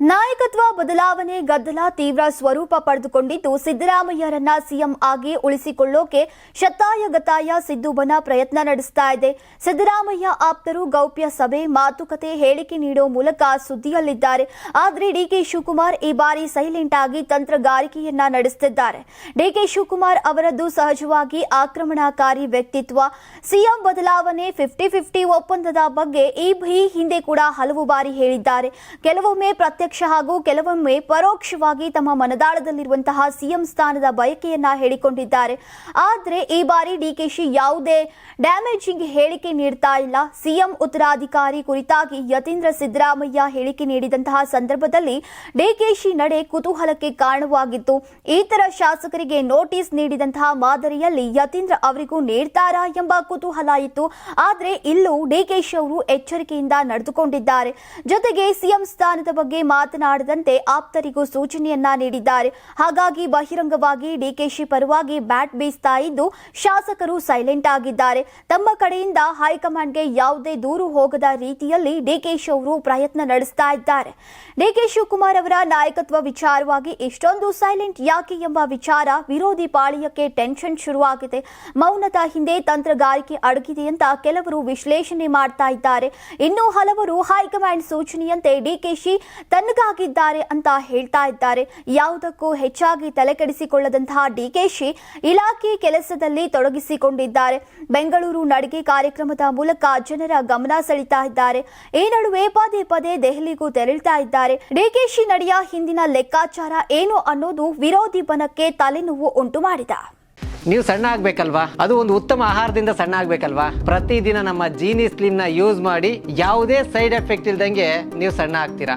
ನಾಯಕತ್ವ ಬದಲಾವಣೆ ಗದ್ದಲ ತೀವ್ರ ಸ್ವರೂಪ ಪಡೆದುಕೊಂಡಿದ್ದು ಸಿದ್ದರಾಮಯ್ಯರನ್ನ ಸಿಎಂ ಆಗಿ ಉಳಿಸಿಕೊಳ್ಳೋಕೆ ಶತಾಯ ಗತಾಯ ಸಿದ್ದುಬನ ಪ್ರಯತ್ನ ನಡೆಸ್ತಾ ಇದೆ. ಸಿದ್ದರಾಮಯ್ಯ ಆಪ್ತರು ಗೌಪ್ಯ ಸಭೆ, ಮಾತುಕತೆ, ಹೇಳಿಕೆ ನೀಡೋ ಮೂಲಕ ಸುದ್ದಿಯಲ್ಲಿದ್ದಾರೆ. ಆದರೆ ಡಿಕೆ ಶಿವಕುಮಾರ್ ಈ ಬಾರಿ ಸೈಲೆಂಟ್ ಆಗಿ ತಂತ್ರಗಾರಿಕೆಯನ್ನ ನಡೆಸುತ್ತಿದ್ದಾರೆ ಡಿಕೆ ಶಿವಕುಮಾರ್ ಅವರದ್ದು ಸಹಜವಾಗಿ ಆಕ್ರಮಣಕಾರಿ ವ್ಯಕ್ತಿತ್ವ. ಸಿಎಂ ಬದಲಾವಣೆ ಫಿಫ್ಟಿ ಫಿಫ್ಟಿ ಒಪ್ಪಂದದ ಬಗ್ಗೆ ಈ ಹಿಂದೆ ಕೂಡ ಹಲವು ಬಾರಿ ಹೇಳಿದ್ದಾರೆ. ಕೆಲವೊಮ್ಮೆ ಪ್ರತ್ಯಕ್ಷ ಹಾಗೂ ಕೆಲವೊಮ್ಮೆ ಪರೋಕ್ಷವಾಗಿ ತಮ್ಮ ಮನದಾಳದಲ್ಲಿರುವಂತಹ ಸಿಎಂ ಸ್ಥಾನದ ಬಯಕೆಯನ್ನ ಹೇಳಿಕೊಂಡಿದ್ದಾರೆ. ಆದರೆ ಈ ಬಾರಿ ಡಿಕೆಶಿ ಯಾವುದೇ ಡ್ಯಾಮೇಜಿಂಗ್ ಹೇಳಿಕೆ ನೀಡ್ತಾ ಇಲ್ಲ. ಸಿಎಂ ಉತ್ತರಾಧಿಕಾರಿ ಕುರಿತಾಗಿ ಯತೀಂದ್ರ ಸಿದ್ದರಾಮಯ್ಯ ಹೇಳಿಕೆ ನೀಡಿದಂತಹ ಸಂದರ್ಭದಲ್ಲಿ ಡಿಕೆಶಿ ನಡೆ ಕುತೂಹಲಕ್ಕೆ ಕಾರಣವಾಗಿತ್ತು. ಇತರ ಶಾಸಕರಿಗೆ ನೋಟಿಸ್ ನೀಡಿದಂತಹ ಮಾದರಿಯಲ್ಲಿ ಯತೀಂದ್ರ ಅವರಿಗೂ ನೀಡ್ತಾರಾ ಎಂಬ ಕುತೂಹಲ ಇತ್ತು. ಆದರೆ ಇಲ್ಲೂ ಡಿಕೆಶಿ ಅವರು ಎಚ್ಚರಿಕೆಯಿಂದ ನಡೆದುಕೊಂಡಿದ್ದಾರೆ. ಜೊತೆಗೆ ಸಿಎಂ ಸ್ಥಾನದ ಬಗ್ಗೆ ಮಾತನಾಡದಂತೆ ಆಪ್ತರಿಗೂ ಸೂಚನೆಯನ್ನ ನೀಡಿದ್ದಾರೆ. ಹಾಗಾಗಿ ಬಹಿರಂಗವಾಗಿ ಡಿಕೆಶಿ ಪರವಾಗಿ ಬ್ಯಾಟ್ ಬೀಸ್ತಾ ಇದ್ದು ಶಾಸಕರು ಸೈಲೆಂಟ್ ಆಗಿದ್ದಾರೆ. ತಮ್ಮ ಕಡೆಯಿಂದ ಹೈಕಮಾಂಡ್ಗೆ ಯಾವುದೇ ದೂರು ಹೋಗದ ರೀತಿಯಲ್ಲಿ ಡಿಕೆಶಿ ಅವರು ಪ್ರಯತ್ನ ನಡೆಸ್ತಾ ಇದ್ದಾರೆ. ಡಿಕೆ ಶಿವಕುಮಾರ್ ಅವರ ನಾಯಕತ್ವ ವಿಚಾರವಾಗಿ ಇಷ್ಟೊಂದು ಸೈಲೆಂಟ್ ಯಾಕೆ ಎಂಬ ವಿಚಾರ ವಿರೋಧಿ ಪಾಳಿಯಕ್ಕೆ ಟೆನ್ಷನ್ ಶುರುವಾಗಿದೆ. ಮೌನದ ಹಿಂದೆ ತಂತ್ರಗಾರಿಕೆ ಅಡಗಿದೆ ಅಂತ ಕೆಲವರು ವಿಶ್ಲೇಷಣೆ ಮಾಡ್ತಾ ಇದ್ದಾರೆ. ಇನ್ನು ಹಲವರು ಹೈಕಮಾಂಡ್ ಸೂಚನೆಯಂತೆ ಡಿಕೆಶಿ ತನ್ನಗಾಗಿದ್ದಾರೆ ಅಂತ ಹೇಳ್ತಾ ಇದ್ದಾರೆ. ಯಾವುದಕ್ಕೂ ಹೆಚ್ಚಾಗಿ ತಲೆಕೆಡಿಸಿಕೊಳ್ಳದಂತಹ ಡಿಕೆಶಿ ಇಲಾಖೆ ಕೆಲಸದಲ್ಲಿ ತೊಡಗಿಸಿಕೊಂಡಿದ್ದಾರೆ. ಬೆಂಗಳೂರು ನಡಿಗೆ ಕಾರ್ಯಕ್ರಮದ ಮೂಲಕ ಜನರ ಗಮನ ಸೆಳೀತಾ ಇದ್ದಾರೆ. ಈ ನಡುವೆ ಪದೇ ಪದೇ ದೆಹಲಿಗೂ ತೆರಳ್ತಾ ಇದ್ದಾರೆ. ಡಿಕೆಶಿ ನಡೆಯ ಹಿಂದಿನ ಲೆಕ್ಕಾಚಾರ ಏನು ಅನ್ನೋದು ವಿರೋಧಿ ಬನಕ್ಕೆ ತಲೆನೋವು ಉಂಟು ಮಾಡಿದ. ನೀವು ಸಣ್ಣ ಆಗ್ಬೇಕಲ್ವಾ? ಅದು ಒಂದು ಉತ್ತಮ ಆಹಾರದಿಂದ ಸಣ್ಣ ಆಗ್ಬೇಕಲ್ವಾ? ಪ್ರತಿದಿನ ನಮ್ಮ ಜೀನಿ ಸ್ಲಿಮ್ನ ಯೂಸ್ ಮಾಡಿ ಯಾವುದೇ ಸೈಡ್ ಎಫೆಕ್ಟ್ ಇಲ್ದಂಗೆ ನೀವು ಸಣ್ಣ ಆಗ್ತೀರಾ?